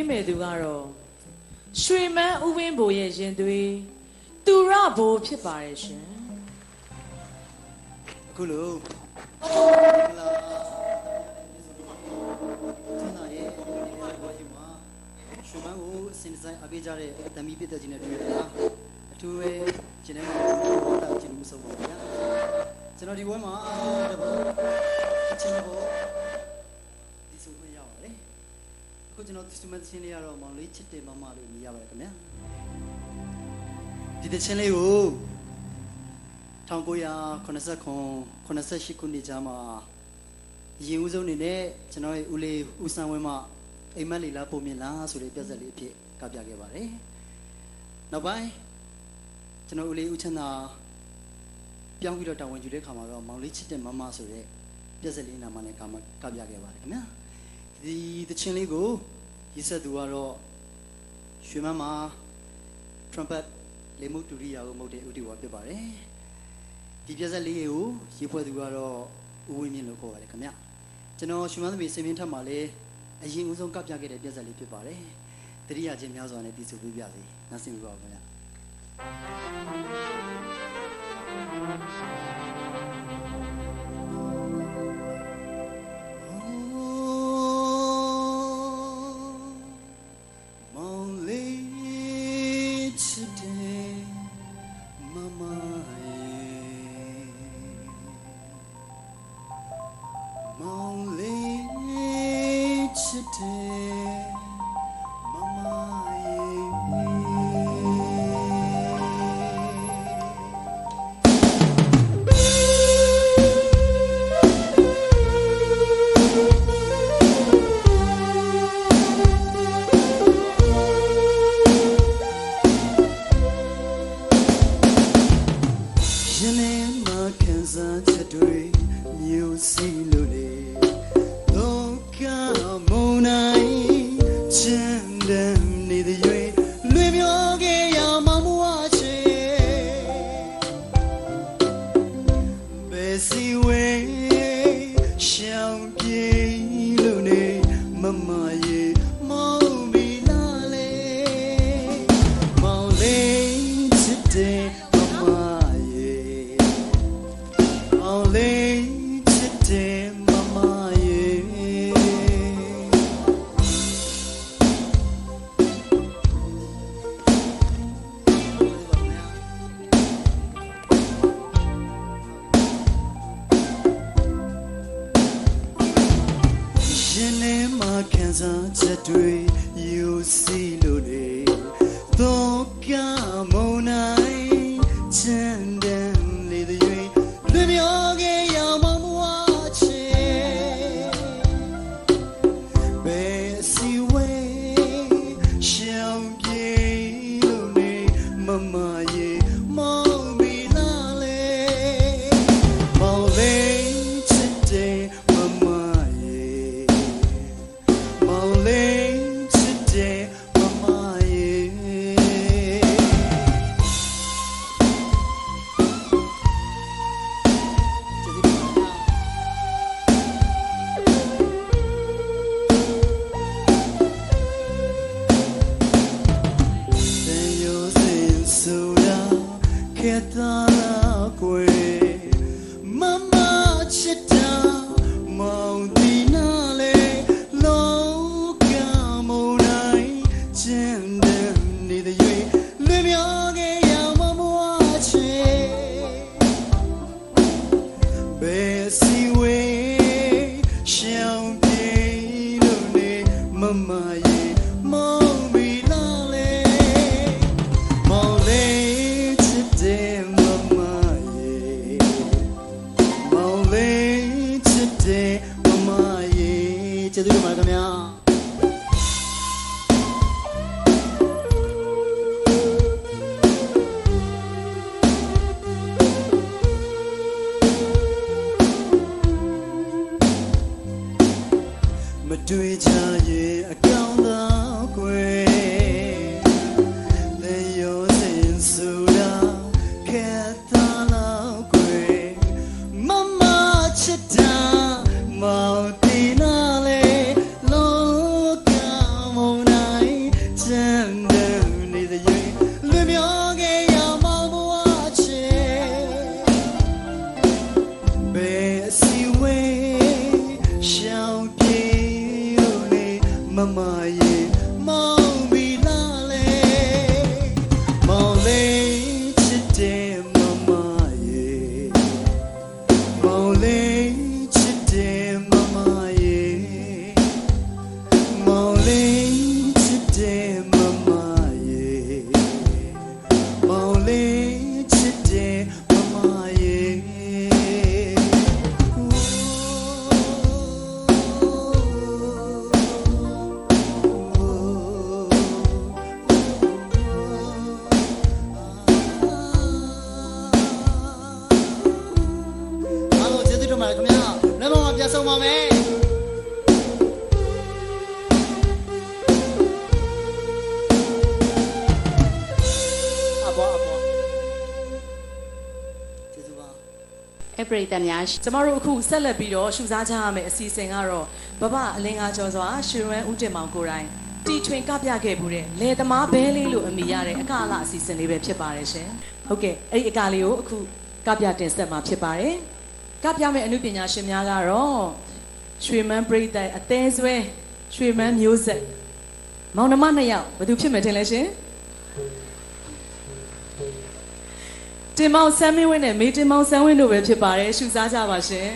ပေးမယ်သူကတော့ရွှေမန်းဥဝင်းဘိုရဲ့ရင်သွေးသူရဘိုဖြစ်ပါတယ်ရှင်အခုလို့လာတနာရဲ့ဒီနေ့ဘောကြီးမှာရွှေမန်းကိုစင်ဒီဇိုင်းအပေးကြတဲ့တမီးပြတဲ့ကြီးနဲ့တွေ့ရတာအထူးပဲကျင်းနေမှာဘောတာကျင်းမှုဆုံးပါဗျာကျွန်တော်ဒီဘွဲမှာတဘောအချင်းဘော အခုကျွန်တော်ဒီစမချင်းလေးကတော့မောင်လေးချစ်တယ်မမလို့မြည်ရပါတယ်ခင်ဗျာဒီတချင်းလေးကို1989 88ခုနှစ်ကြားမှာရင်ဦးဆုံးနေနဲ့ကျွန်တော်ရဲ့ဦးလေးဦးစံဝင်းမအိမ်မက်လီလာပုံမြင်လားဆိုတဲ့ပြဿနာလေးအဖြစ်ကပြခဲ့ပါတယ်။နောက်ပိုင်းကျွန်တော်ဦးလေးဦးချမ်းသာပြောင်းပြီးတော့တာဝန်ယူတဲ့ခါမှာတော့မောင်လေးချစ်တဲ့မမဆိုတဲ့ပြဿနာလေးနာမနဲ့ကမကပြခဲ့ပါတယ်ခင်ဗျာ။ ဒီတချင်းလေးကိုရေးဆက်သူကတော့ရွှေမန်းမှာ trumpet လေမုတ်တူရိယာကိုမုတ်တဲ့ဦးတီဝါဖြစ်ပါတယ်။ဒီပြက်ဆက်လေးကိုရေးဖွဲ့သူကတော့ဦးဝင်းမြင့်လို့ခေါ်ပါတယ်ခင်ဗျကျွန်တော်ရှင်မသမီးစင်မင်းထက်မှာလည်းအရင်ဦးဆုံးကပ်ပြခဲ့တဲ့ပြက်ဆက်လေးဖြစ်ပါတယ်တတိယချင်းများစွာနဲ့ပြည်စုပေးပြစီနားဆင်ပြပါဦးခင်ဗျမော que tan a တွေ့ချရဲ့အကောင်သာကွယ် သတ်များရှင်ကျမတို့အခုဆက်လက်ပြီးတော့ရှုစားကြရမယ့်အစီအစဉ်ကတော့ဘဘအလင်းကားကျော်စွာရွှေရွမ်းဦးတင်မောင်ကိုယ်တိုင်တီထွင်ကပြခဲ့မှုတဲ့လေသမားဘဲလေးလို့အမိရတဲ့အကအလအစီအစဉ်လေးပဲဖြစ်ပါတယ်ရှင်ဟုတ်ကဲ့အဲ့ဒီအကလေးကိုအခုကပြတင်ဆက်မှာဖြစ်ပါတယ်ကပြမယ့်အမှုပညာရှင်များကတော့ရွှေမန်းပရိသတ်အသေးဆွဲရွှေမန်းမျိုးဆက်မောင်နှမနှစ်ယောက်ဘယ်သူဖြစ်မယ်ထင်လဲရှင် တင်မောင်ဆမ်းမင်းဝင်းနဲ့မေတင်မောင်ဆန်းဝင်းတို့ပဲဖြစ်ပါတယ်ရှုစားကြပါရှင်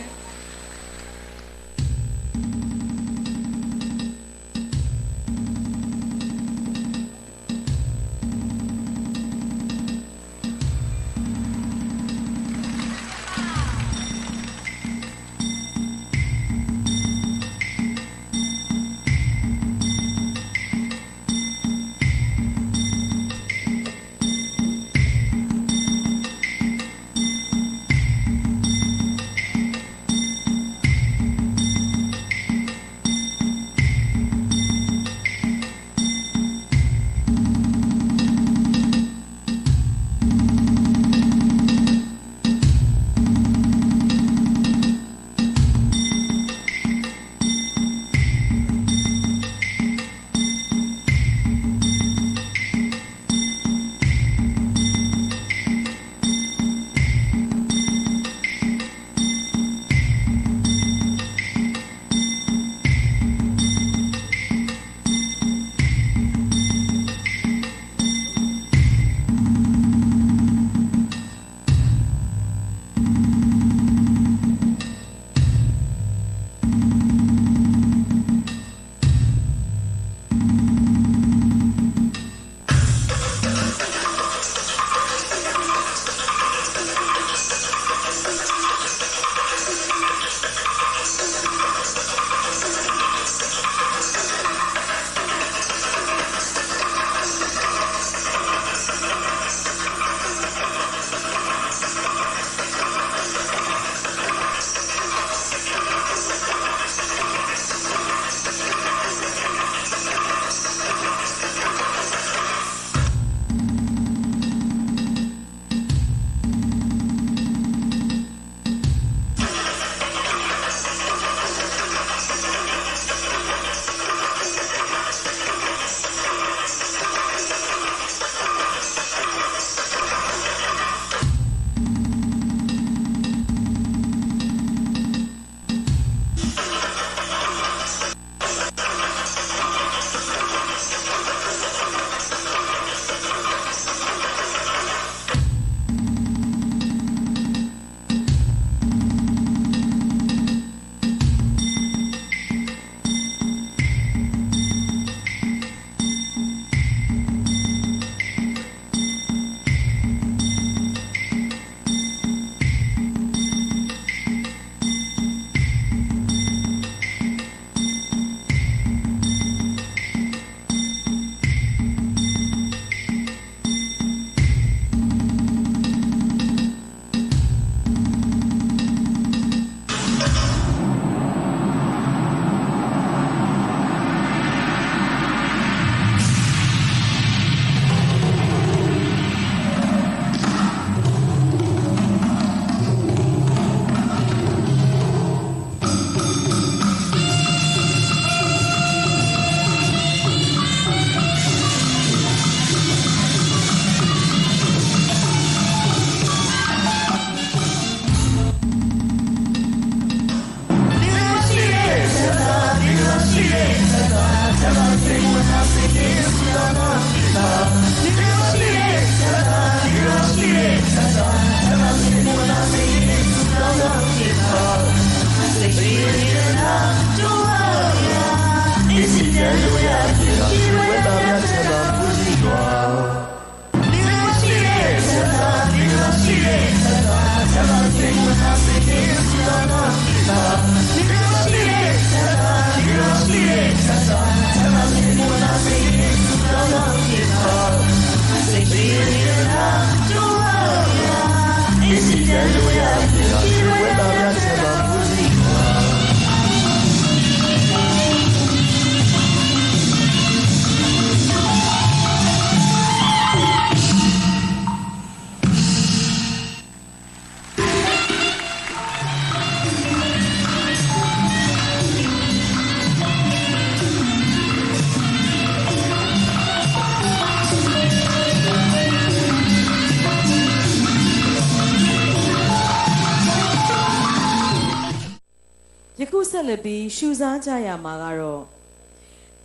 ဆက်လက်ပြီးရှူစားကြရမှာကတော့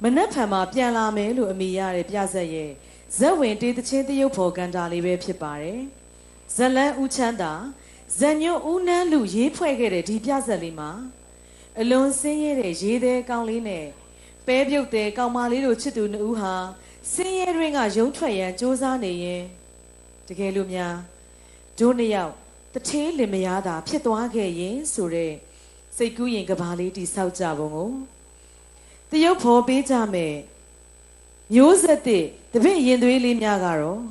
မနက်ဖြန်မှာပြန်လာမယ်လို့အမိရတဲ့ပြဆက်ရဲ့ဇက်ဝင်တေးသချင်းတရုပ်ဖော်ကန်တာလေးပဲဖြစ်ပါတယ်ဇလန်းဦးချမ်းသာဇညွန့်ဦးနန်းလူရေးဖွဲ့ခဲ့တဲ့ဒီပြဆက်လေးမှာအလွန်ဆင်းရဲတဲ့ရေးသေးကောင်းလေးနဲ့ပဲပြုတ်တဲ့ကောင်မလေးတို့ချစ်သူနှစ်ဦးဟာဆင်းရဲတွင်ကရုံထွက်ရန်စ조사နေရင်တကယ်လို့များဒို့နှစ်ယောက်တထေးလင်မယားသာဖြစ်သွားခဲ့ရင်ဆိုတဲ့ စိတ်ကူးရင်ကဘာလေးတိဆောက်ကြပုံကိုတရုပ်ဖော်ပေးကြမယ်မျိုးဆက်တဲ့တပည့်ရင်သွေးလေးများကတော့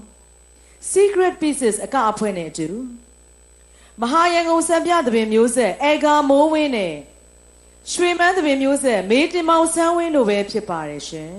secret pieces အကအဖွဲနဲ့အတူမဟာရန်ကုန်စံပြသပင်မျိုးဆက်အေဂါမိုးဝင်းနဲ့ရွှေမန်းသပင်မျိုးဆက်မေးတင်မောင်ဆန်းဝင်းတို့ပဲဖြစ်ပါတယ်ရှင်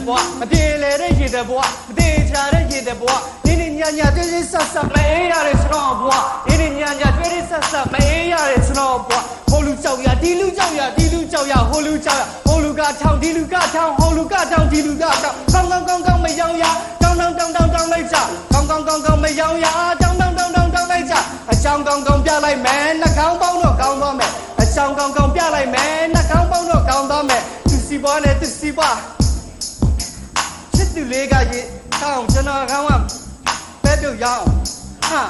တဲ့ရေတဲ့ဘွားမပြေလေတဲ့ရေတဲ့ဘွားမတေချာတဲ့ရေတဲ့ဘွားဒီနေ့ညာညာတွေ့တွေ့ဆက်ဆက်မအေးရတဲ့ကျွန်တော်ဘွားဒီနေ့ညာညာတွေ့တွေ့ဆက်ဆက်မအေးရတဲ့ကျွန်တော်ဘွားဟိုလူကြောက်ရဒီလူကြောက်ရဒီလူကြောက်ရဟိုလူကြောက်ရဟိုလူကထောင်ဒီလူကထောင်ဟိုလူကထောင်ဒီလူကထောင်ကောင်းကောင်းကောင်းကောင်းမယောင်ရတောင်းတောင်းတောင်းတောင်းတောင်းလိုက်ကြကောင်းကောင်းကောင်းကောင်းမယောင်ရတောင်းတောင်းတောင်းတောင်းတောင်းလိုက်ကြအချောင်းကောင်းကောင်းပြလိုက်မယ်နှာခေါင်းပေါင်းတော့ကောင်းသွားမယ်အချောင်းကောင်းကောင်းပြလိုက်မယ်နှာခေါင်းပေါင်းတော့ကောင်းသွားမယ်သူစီပွားနဲ့သူစီပွားချစ် သူလေးကရေတောင်းကျွန်တော်ကောင်းကပဲပြုတ်ရအောင်ဟာ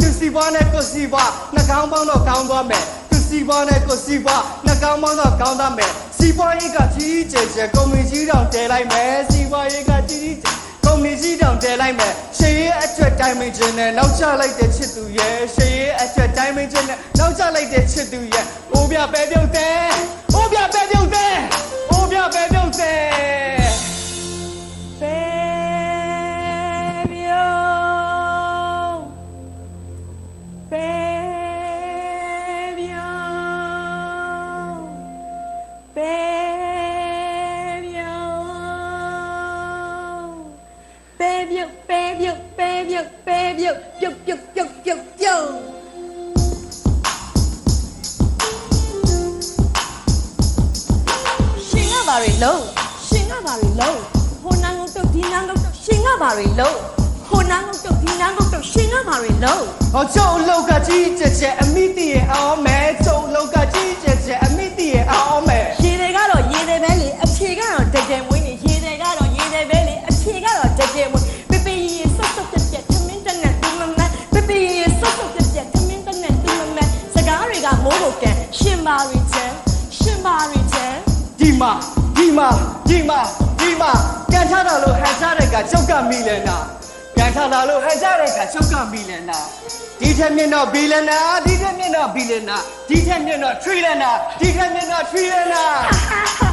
သူစီပွားနဲ့ကိုစီပွားနှာခေါင်းပေါင်းတော့ကောင်းသွားမယ်သူစီပွားနဲ့ကိုစီပွားနှာခေါင်းပေါင်းတော့ကောင်းသွားမယ်စီပွားရေးကကြီးကြီးကျယ်ကျယ်ကုမ္ပဏီကြီးတောင်တဲလိုက်မယ်စီပွားရေးကကြီးကြီးကျယ်ကုမ္ပဏီကြီးတောင်တဲလိုက်မယ်ရှေးရဲ့အတွက်တိုင်းမင်းချင်းနဲ့နောက်ချလိုက်တဲ့ချစ်သူရဲ့ရှေးရဲ့အတွက်တိုင်းမင်းချင်းနဲ့နောက်ချလိုက်တဲ့ချစ်သူရဲ့အိုးပြပဲပြုတ်တယ်အိုးပြပဲပြုတ်တယ်အိုးပြပဲပြုတ်တ bé biểu biểu biểu biểu biểu biểu ရှင်ကဘာတွေလုံးရှင်ကဘာတွေလုံးဟိုနန်းကုန်တုတ်ဒီနန်းကုန်တုတ်ရှင်ကဘာတွေလုံးဟိုနန်းကုန်တုတ်ဒီနန်းကုန်တုတ်ရှင်ကဘာတွေလုံးဟောကျုပ်အလောက်ကကြီးကျယ်ကျယ်အမိတည်ရဲ့အောင်မဲကျုပ်အလောက်ကကြီးကျယ်ကျယ်အမိတည်ရဲ့အောင်မဲရေတွေကတော့ရေတွေပဲလေအဖြေကတော့ မာရီချန်ရှင်မာရီချန်ဒီမှာဒီမှာဒီမှာဒီမှာကန်ချတာလို့ဟန်ချတဲ့ကကျောက်ကမိလဲနာကန်ချတာလို့ဟန်ချတဲ့ကကျောက်ကမိလဲနာဒီထက်မြင့်တော့ဘီလနာဒီထက်မြင့်တော့ဘီလနာဒီထက်မြင့်တော့ထရီလနာဒီထက်မြင့်တော့ထရီလနာ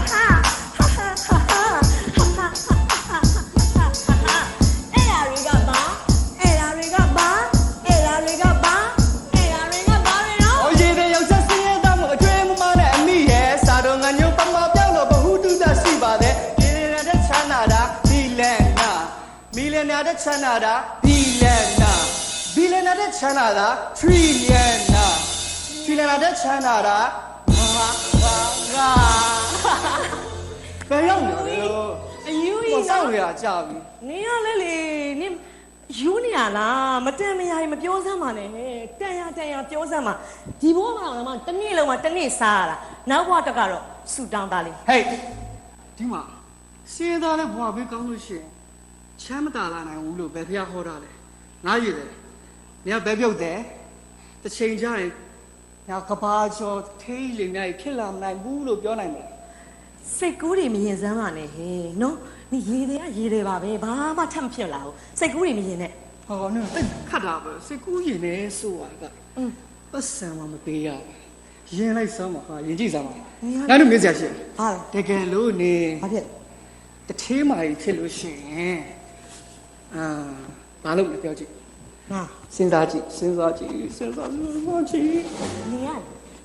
ချမ်းသာတာဘီလန်နာဘီလန်နာတဲ့ချမ်းသာတာထရီလန်နာထရီလန်နာတဲ့ချမ်းသာတာဟာဟာဟာဘယ်ရောက်နေလဲလို့အယူဟိုကြီးစောင့်နော်ရကြပြီနင်ကလေလေနင်ယူနေရလားမတန်မရရင်မပြောစမ်းပါနဲ့ဟဲ့တန်ရတန်ရပြောစမ်းပါဒီဘဝမှာတော့တနေ့လုံးကတနေ့စားရတာနောက်ဘဝတက်ကတော့ဆူတောင်းသားလေးဟေးဒီမှာစင်းသားတဲ့ဘွားဘေးကောင်းလို့ရှိရင် ချမ်းမတာလာနိုင်ဘူးလို့ဘယ်ဖះဟောတာလဲငါရည်တယ်ညဘယ်ပြုတ်တယ်တစ်ချိန်ကျရင်ညကဘာကျော်ထေးလိမ်များဖြစ်လာမနိုင်ဘူးလို့ပြောနိုင်မလားစိတ်ကူးတွေမရင်စမ်းပါနဲ့ဟဲ့နော်နင်ရေတွေကရေတွေပါပဲဘာမှထပ်မဖြစ်လာဘူးစိတ်ကူးတွေမရင်နဲ့ဟောနော်တိတ်ခတ်တာပဲစိတ်ကူးရင်လည်းစိုးရကပတ်စံမှမပေးရရင်လိုက်စမ်းပါဟာရင်ကြည့်စမ်းပါင်ငါတို့မြင်စရာရှိတယ်ဟာလေတကယ်လို့နေဘာဖြစ်တထေးမာကြီးဖြစ်လို့ရှိရင် အာဘာလို့လဲပြောကြည့်ငါစဉ်းစားကြည့်စဉ်းစားကြည့်စဉ်းစားစဉ်းစားကြည့်နေရ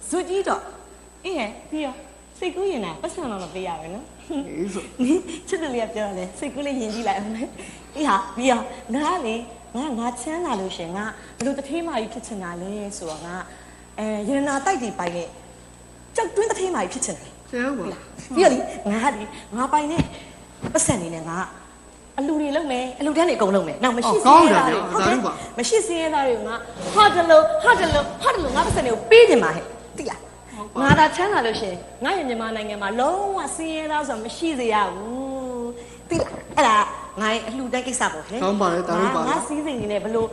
ဇူကြီးတော့အေးဟဲ့ပြီးရောစိတ်ကူးရင်တာပတ်စံတော့မပေးရပဲနော်အေးဆိုနိချစ်တယ်လေးကပြောတယ်စိတ်ကူးလေးယဉ်ကြည့်လိုက်အောင်လေအေးဟာပြီးရောငါကလေငါငါချမ်းသာလို့ရှရင်ငါဘလို့တထေးမာကြီးဖြစ်ချင်တာလဲဆိုတော့ငါအဲရတနာတိုက်တီပိုင်နဲ့ကြောက်တွင်းတထေးမာကြီးဖြစ်ချင်တယ်ဆရာပါပြီးတော့လေငါကလေငါပိုင်နဲ့ပတ်စံနေနဲ့ငါ အလူတွေလုံးမယ်အလူတန်းတွေအကုန်လုံးမယ်နောက်မရှိစင်းရဲသားတွေဟုတ်တယ်မရှိစင်းရဲသားတွေကငါဟာတလို့ဟာတလို့ဟာတလို့ငါပတ်စံတွေကိုပေးတင်ပါဟဲ့တိလားငါသာချမ်းသာလို့ရှရင်ငါရဲ့မြန်မာနိုင်ငံမှာလုံးဝစင်းရဲသားဆိုတာမရှိစေရဘူးတိလားအဲ့ဒါငါရဲ့အလှတန်းကိစ္စပေါ့ဟဲ့ကောင်းပါလေတာလို့ပါငါစီးစိမ်နေနဲ့ဘလို့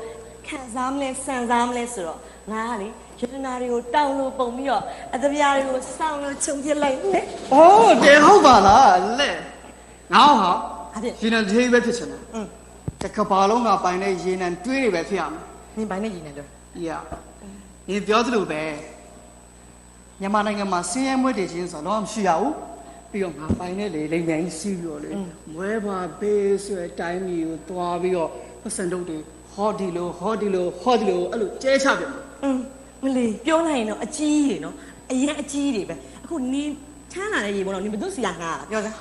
ခံစားမလဲစံစားမလဲဆိုတော့ငါကလေယတနာတွေကိုတောင်းလို့ပုံပြီးတော့အတပြားတွေကိုစောင်းလို့ခြုံပြစ်လိုက်နဲ့။အော်တယ်ဟုတ်ပါလားလက်။ငါဟာ ဟာဖြစ် ရေနံသေးပဲဖြစ်ချင်တယ် อืม ။တကဘာလုံးကပိုင်တဲ့ရေနံတွေးတွေပဲဖြစ်ရမယ် နင်ပိုင်းနဲ့ရည်နေလို့ ။ရ။ဒီပြောသလိုပဲမြန်မာနိုင်ငံမှာစင်းရဲမွေးတည်ခြင်းဆိုတော့မရှိရဘူး။ပြီးတော့ငါပိုင်တဲ့လေလိမ်မြန်ကြီးစီးပြီးတော့လေမွဲပါဘေးဆိုတဲ့တိုင်းမျိုးကိုသွားပြီးတော့ပတ်စံတုပ်တွေဟောဒီလိုဟောဒီလိုဟောဒီလိုအဲ့လိုကျဲချပြန်မှာ อืมမလီပြောလိုက်ရင်တော့အကြီးတွေနော်အရင်အကြီးတွေပဲအခုနင်ချမ်းလာတဲ့ရေပေါ့နော်နင်ဘယ်သူစီလာငါလားပြောစမ်း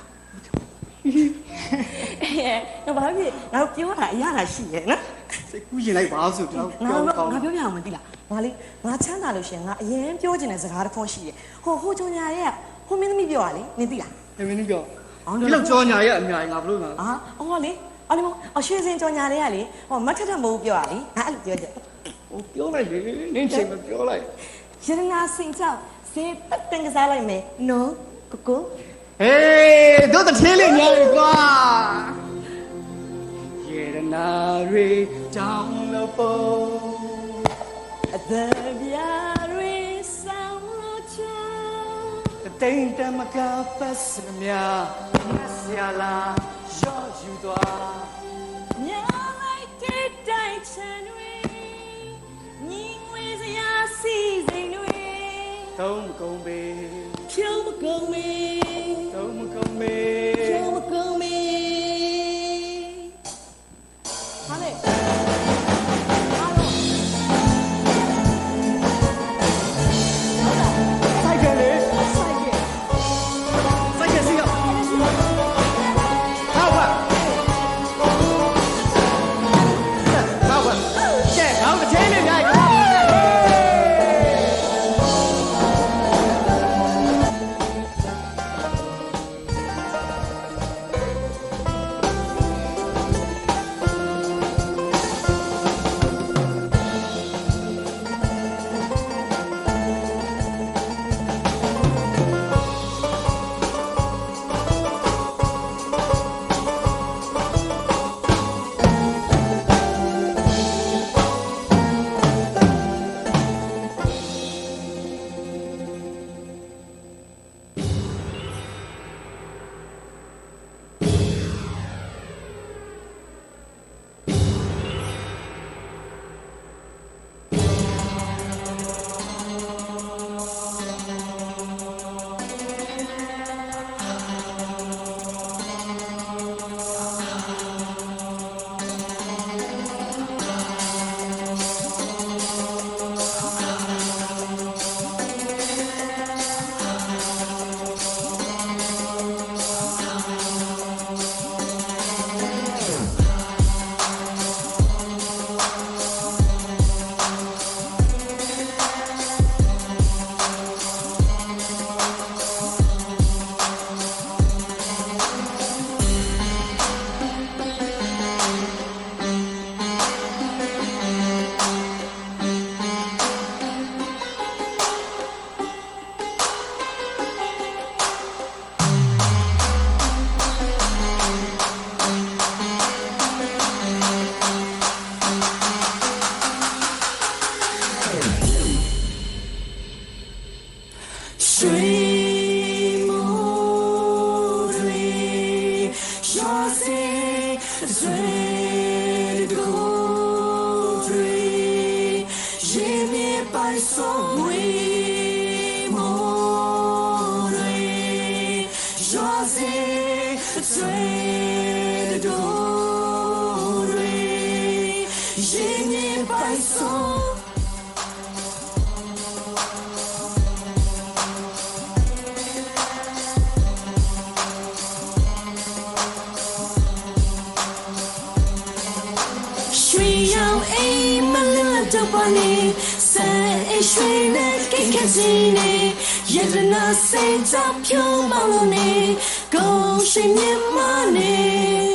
အဲတော့ဘာဖြစ်ငါတို့ပြောတာအရသာရှိရဲ့နော်စိတ်ကူးရင်လိုက်ပါဆိုတော့ငါပြောတို့ကောင်းငါပြောပြအောင်မသိလားငါလေငါချမ်းသာလို့ရှရင်ငါအရင်ပြောချင်တဲ့စကားတစ်ခုရှိတယ်ဟိုဟိုချုံညာရဲ့ဟိုမင်းသမီးပြောရလေနင်သိလား။မင်းပြောအော်ဒီလောက်ကြောညာရဲ့အများကြီးငါဘလို့ငါအာအော်လေအော်ဒီမအရွှေစင်ကြော်ညာတွေကလေဟောမတ်ထထမိုးပြောရလေငါအဲ့လိုပြောချက်ဟိုပြောလိုက်လေနင်းချိန်မပြောလိုက်ရတနာစင်ကြောက်စေတက်တင်ကစားလိုက်မယ်နော်ကိုကို ဟေးတို့တသေးလေးများလေကွာရေရနာရီတောင်းလို့ပေါ်အသက်ပြားတွေဆောင်လို့ချောတတိန်တမကပတ်စမြာမဆရာလာရော့ယူသွားညာလိုက်တဲ့တိုက်ချန်တွေညီငွေစရာစီစိန်တွေသုံးမကုန်ပေဖြုံးမကုန်မီသုံး မ Giovanni Sen eşvene kekesini Yerine sen tapyo malone Go şey mani